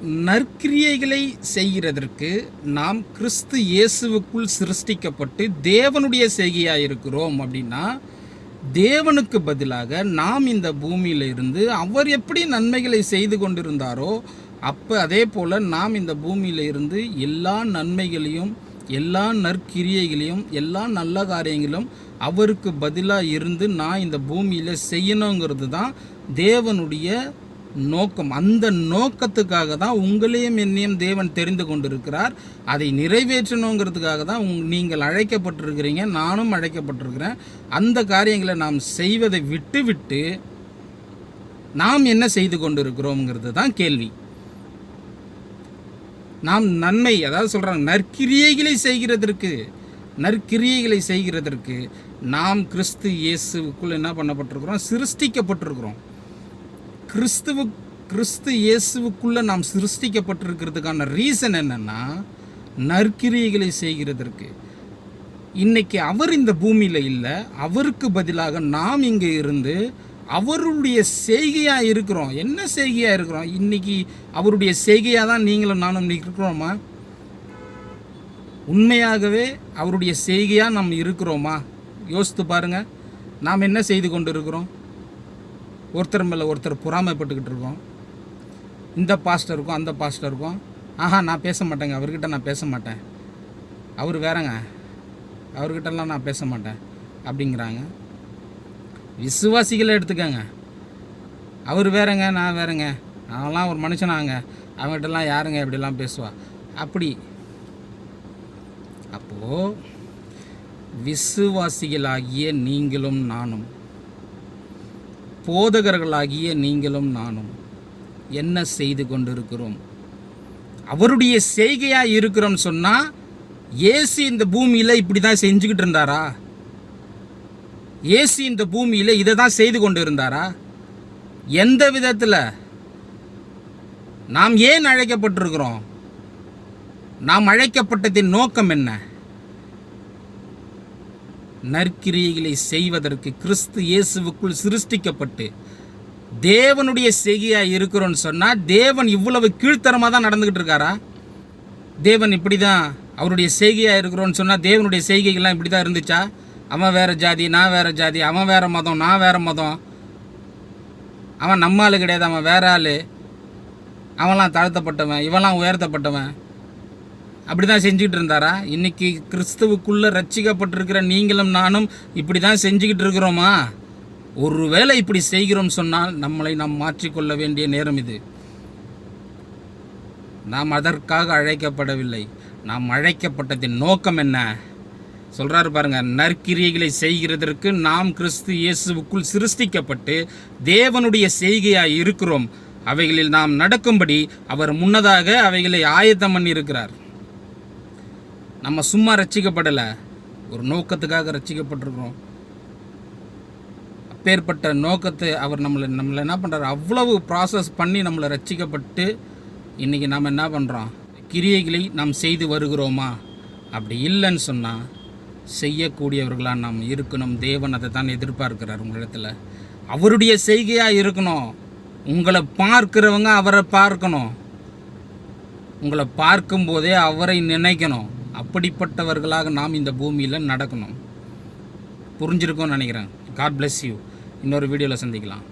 நற்கிரியைகளை செய்கிறதற்கு நாம் கிறிஸ்து இயேசுவுக்குள் சிருஷ்டிக்கப்பட்டு தேவனுடைய செய்கையாக இருக்கிறோம் அப்படின்னா தேவனுக்கு பதிலாக நாம் இந்த பூமியில் இருந்து அவர் எப்படி நன்மைகளை செய்து கொண்டிருந்தாரோ அப்போ அதே போல் நாம் இந்த பூமியில் இருந்து எல்லா நன்மைகளையும் எல்லா நற்கிரியைகளையும் எல்லா நல்ல காரியங்களும் அவருக்கு பதிலாக இருந்து நான் இந்த பூமியில் செய்யணுங்கிறது தான் தேவனுடைய நோக்கம் அந்த நோக்கத்துக்காக தான் உங்களையும் என்னையும் தேவன் தெரிந்து கொண்டிருக்கிறார். அதை நிறைவேற்றணுங்கிறதுக்காக தான் உங் நீங்கள் அழைக்கப்பட்டிருக்கிறீங்க நானும் அழைக்கப்பட்டிருக்கிறேன். அந்த காரியங்களை நாம் செய்வதை விட்டு விட்டு நாம் என்ன செய்து கொண்டிருக்கிறோங்கிறது தான் கேள்வி. நாம் நன்மை அதாவது சொல்கிறாங்க நற்கிரியைகளை செய்கிறதற்கு நற்கிரியைகளை செய்கிறதற்கு நாம் கிறிஸ்து இயேசுக்குள் என்ன பண்ணப்பட்டிருக்கிறோம்? சிருஷ்டிக்கப்பட்டிருக்கிறோம். கிறிஸ்துவ கிறிஸ்து இயேசுவுக்குள்ளே நாம் சிருஷ்டிக்கப்பட்டிருக்கிறதுக்கான ரீசன் என்னென்னா நற்கிரியைகளை செய்கிறதற்கு. இன்னைக்கு அவர் இந்த பூமியில் இல்லை அவருக்கு பதிலாக நாம் இங்கே இருந்து அவருடைய செய்கையாக இருக்கிறோம். என்ன செய்கையாக இருக்கிறோம்? இன்றைக்கி அவருடைய செய்கையாக தான் நீங்களும் நானும் இருக்கிறோமா? உண்மையாகவே அவருடைய செய்கையாக நாம் இருக்கிறோமா? யோசித்து பாருங்கள் நாம் என்ன செய்து கொண்டு இருக்கிறோம் ஒருத்தர் மேலே ஒருத்தர் பொறாமைப்பட்டுக்கிட்டு இருக்கோம். இந்த பாஸ்டருக்கும் அந்த பாஸ்டருக்கும் ஆஹா நான் பேச மாட்டேங்க. அவர்கிட்ட நான் பேச மாட்டேன். அவர் வேறங்க. அவர்கிட்டலாம் நான் பேச மாட்டேன். அப்படிங்கிறாங்க. விசுவாசிகளை எடுத்துக்கங்க. அவர் வேறங்க நான் வேறங்க. அவெல்லாம் ஒரு மனுஷனாங்க. அவங்ககிட்டலாம் யாருங்க இப்படிலாம் பேசுவா? அப்படி. அப்போது விசுவாசிகளாகிய நீங்களும் நானும் போதகர்களாகிய நீங்களும் நானும் என்ன செய்து கொண்டிருக்கிறோம்? அவருடைய செய்கையாக இருக்கிறோம்னு சொன்னால் ஏசு இந்த பூமியில் இப்படி தான் செஞ்சுக்கிட்டு இருந்தாரா? ஏசு இந்த பூமியில் இதை தான் செய்து கொண்டு இருந்தாரா எந்த விதத்தில்? நாம் ஏன் அழைக்கப்பட்டிருக்கிறோம்? நாம் அழைக்கப்பட்டதின் நோக்கம் என்ன? நற்கிரியைகளை செய்வதற்கு கிறிஸ்து இயேசுவுக்குள் சிருஷ்டிக்கப்பட்டு தேவனுடைய செய்கையாக இருக்கிறோன்னு சொன்னால் தேவன் இவ்வளவு கீழ்த்தரமாக தான் நடந்துக்கிட்டு இருக்காரா? தேவன் இப்படி தான் அவருடைய செய்கையாக இருக்கிறோன்னு சொன்னால் தேவனுடைய செய்கைகள்லாம் இப்படி தான் இருந்துச்சா? அவன் வேறு ஜாதி நான் வேறு ஜாதி அவன் வேறு மதம் நான் வேறு மதம். அவன் நம்ம ஆள் கிடையாது அவன் வேற ஆள். அவன்லாம் தாழ்த்தப்பட்டவன் இவன்லாம் உயர்த்தப்பட்டவன். அப்படி தான் செஞ்சுக்கிட்டு இருந்தாரா இன்னைக்கு கிறிஸ்துவுக்குள்ளே ரட்சிக்கப்பட்டிருக்கிற நீங்களும் நானும் இப்படி தான் செஞ்சுக்கிட்டு இருக்கிறோமா? ஒருவேளை இப்படி செய்கிறோம் சொன்னால் நம்மளை நாம் மாற்றிக்கொள்ள வேண்டிய நேரம் இது. நாம் அதற்காக அழைக்கப்படவில்லை. நாம் அழைக்கப்பட்டதின் நோக்கம் என்ன? சொல்றாரு பாருங்க நற்கிரியைகளை செய்கிறதற்கு நாம் கிறிஸ்து இயேசுவுக்குள் சிருஷ்டிக்கப்பட்டு தேவனுடைய செய்கையாய் இருக்கிறோம். அவைகளில் நாம் நடக்கும்படி அவர் முன்னதாக அவைகளை ஆயத்தம் பண்ணி இருக்கிறார் நம்ம சும்மா ரட்சிக்கப்படலை ஒரு நோக்கத்துக்காக ரச்சிக்கப்பட்டிருக்கிறோம் அப்பேற்பட்ட நோக்கத்தை அவர் நம்மளை நம்மளை என்ன பண்ணுறாரு அவ்வளவு ப்ராசஸ் பண்ணி நம்மளை ரட்சிக்கப்பட்டு இன்றைக்கி நாம் என்ன பண்ணுறோம் கிரியைகளை நாம் செய்து வருகிறோமா? அப்படி இல்லைன்னு சொன்னால் செய்யக்கூடியவர்களாக நாம் இருக்கணும். தேவன் அதை தான் எதிர்பார்க்கிறார் உங்களிடத்தில் அவருடைய செய்கையாக இருக்கணும். உங்களை பார்க்குறவங்க அவரை பார்க்கணும். உங்களை பார்க்கும்போதே அவரை நினைக்கணும். அப்படிப்பட்டவர்களாக நாம் இந்த பூமியில் நடக்கணும். புரிஞ்சிருக்கும்னு நினைக்கிறேன். காட் பிளெஸ் யூ இன்னொரு வீடியோவில் சந்திக்கலாம்.